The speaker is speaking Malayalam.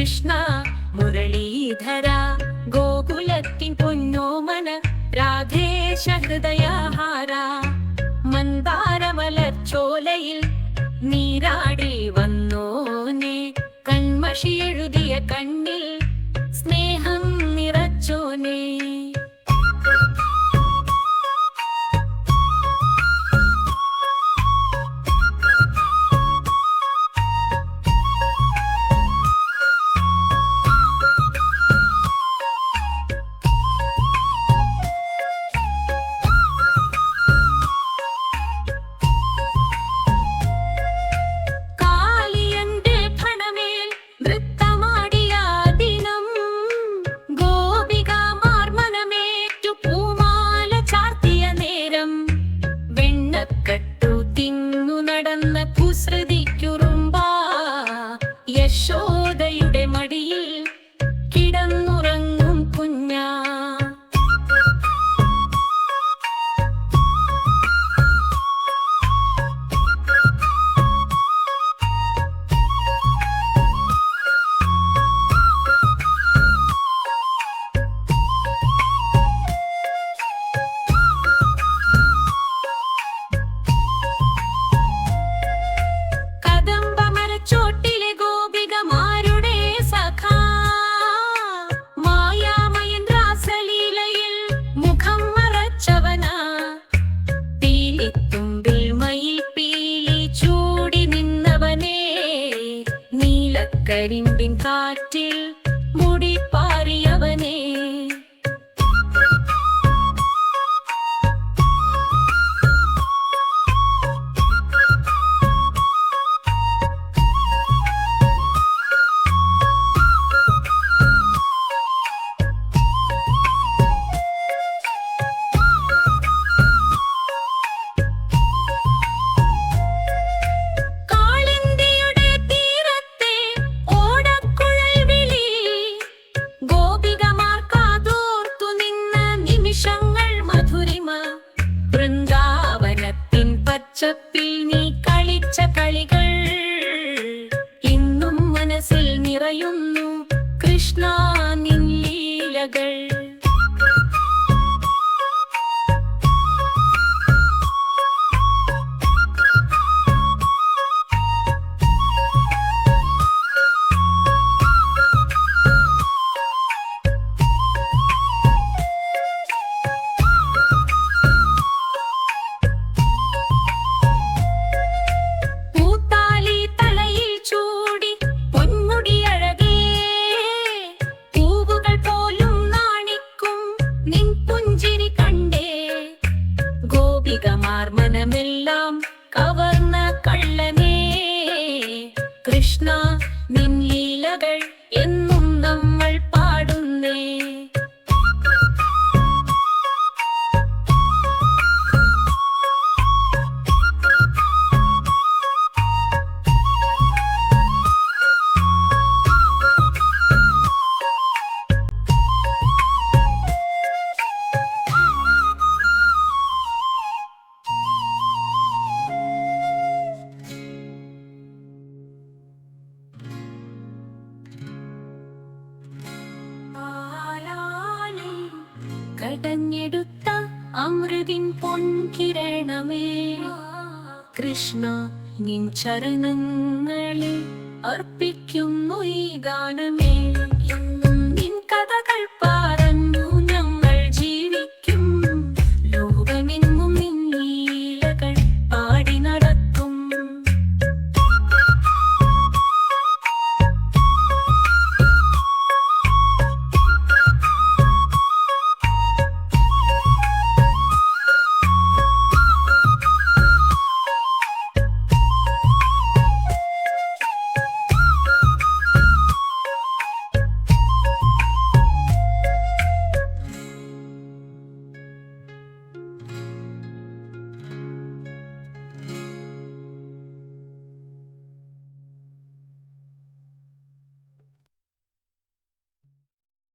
കൃഷ്ണ മുരളീധര ഗോകുലത്തിൻ പൊന്നോമന രാധേശ ഹൃദയഹാര മന്ദാരമലച്ചോലയിൽ നീരാടി വന്നോനെ കൺമഷിയെഴുതി നീലക്കരിമ്പിൻ കാറ്റിൽ നിമിഷങ്ങൾ മധുരിമ. വൃന്ദാവനത്തിൻ പച്ചപ്പിൽ നീ കളിച്ച കളികൾ. ഇന്നും മനസ്സിൽ നിറയുന്നു കൃഷ്ണ നിൻ ലീലകൾ. മനമെല്ലാം കവർന്ന കള്ളനേ. കൃഷ്ണ നിൻ ലീലകൾ കടഞ്ഞെടുത്ത അമൃതിൻ പൊൻകിരണമേ. കൃഷ്ണ നിൻ ചരണങ്ങളിൽ അർപ്പിക്കുന്നു ഈ ഗാനമേ.